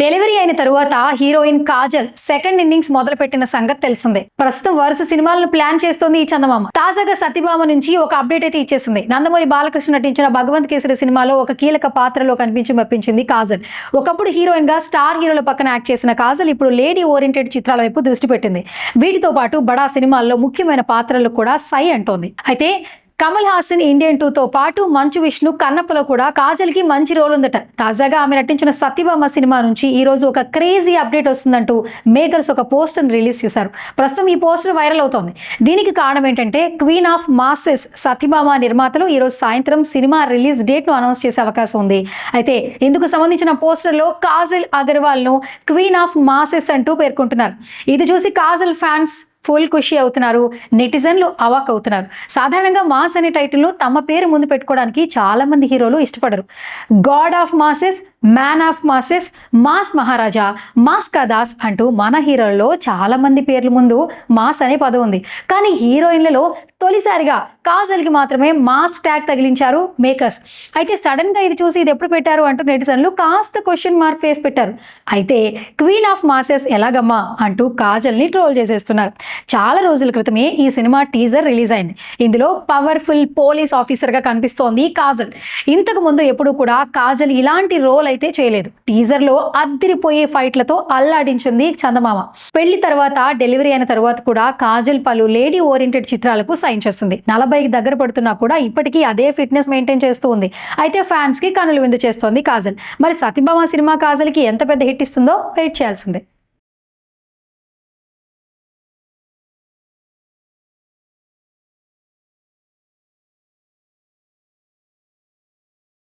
Delivery అయిన తరువాత heroine Kajal second innings మొదలుపెట్టిన సంగతి తెలిసిందే. ప్రస్తుతం వరుస సినిమాలను ప్లాన్ చేస్తోంది ఈ చందమామ. తాజాగా సత్యభామ నుంచి ఒక అప్డేట్ అయితే ఇచ్చేసింది. నందమూరి బాలకృష్ణ నటించిన భగవంత్ కేసరి సినిమాలో ఒక కీలక పాత్రలో కనిపించి మెప్పించింది కాజల్. ఒకప్పుడు హీరోయిన్గా స్టార్ హీరోల పక్కన యాక్ట్ చేసిన కాజల్ ఇప్పుడు లేడీ ఓరియంటెడ్ చిత్రాల వైపు దృష్టి పెట్టింది. వీటితో పాటు బడా సినిమాల్లో ముఖ్యమైన పాత్రలు కూడా సై అంటోంది. అయితే కమల్ హాసన్ ఇండియన్ టూతో పాటు మంచు విష్ణు కన్నప్పలో కూడా కాజల్కి మంచి రోల్ ఉందట. తాజాగా ఆమె నటించిన సత్యభామ సినిమా నుంచి ఈ రోజు ఒక క్రేజీ అప్డేట్ వస్తుందంటూ మేకర్స్ ఒక పోస్టర్ రిలీజ్ చేశారు. ప్రస్తుతం ఈ పోస్టర్ వైరల్ అవుతోంది. దీనికి కారణం ఏంటంటే క్వీన్ ఆఫ్ మాసెస్ సత్యభామ నిర్మాతలు ఈ రోజు సాయంత్రం సినిమా రిలీజ్ డేట్ను అనౌన్స్ చేసే అవకాశం ఉంది. అయితే ఇందుకు సంబంధించిన పోస్టర్లో కాజల్ అగర్వాల్ను క్వీన్ ఆఫ్ మాసెస్ అంటూ పేర్కొంటున్నారు. ఇది చూసి కాజల్ ఫ్యాన్స్ ఫుల్ ఖుషి అవుతున్నారు నెటిజన్లు అవాక్ అవుతున్నారు. సాధారణంగా మాస్ అనే టైటిల్ను తమ పేరు ముందు పెట్టుకోవడానికి చాలా మంది హీరోలు ఇష్టపడరు. God of masses man of masses mass Maharaja mass Ka Das అంటూ మన హీరోల్లో చాలా మంది పేర్ల ముందు మాస్ అనే పదం ఉంది. కానీ హీరోయిన్లలో తొలిసారిగా కాజల్కి మాత్రమే మాస్ ట్యాగ్ తగిలించారు మేకర్స్ అయితే సడన్గా ఇది చూసి ఇది ఎప్పుడు పెట్టారు అంటూ నెటిజన్లు కాస్త క్వశ్చన్ మార్క్ ఫేస్ పెట్టారు. అయితే క్వీన్ ఆఫ్ మాసెస్ ఎలాగమ్మా అంటూ కాజల్ని ట్రోల్ చేసేస్తున్నారు. చాలా రోజుల క్రితమే ఈ సినిమా టీజర్ రిలీజ్ అయింది. ఇందులో పవర్ఫుల్ పోలీస్ ఆఫీసర్గా కనిపిస్తోంది కాజల్. ఇంతకు ముందు ఎప్పుడు కూడా కాజల్ ఇలాంటి రోల్ అయితే చేయలేదు. టీజర్లో అద్దిరిపోయే ఫైట్లతో అల్లాడించింది చందమామ. పెళ్ళి తర్వాత డెలివరీ అయిన తర్వాత కూడా కాజల్ పలు లేడీ ఓరియంటెడ్ చిత్రాలకు సైన్ చేస్తుంది. నలభైకి దగ్గర పడుతున్నా కూడా ఇప్పటికీ అదే ఫిట్నెస్ మెయింటైన్ చేస్తూ ఉంది. అయితే ఫ్యాన్స్కి కనులు విందు చేస్తోంది కాజల్. మరి సతీభామ సినిమా కాజల్కి ఎంత పెద్ద హిట్ ఇస్తుందో వెయిట్ చేయాల్సిందే.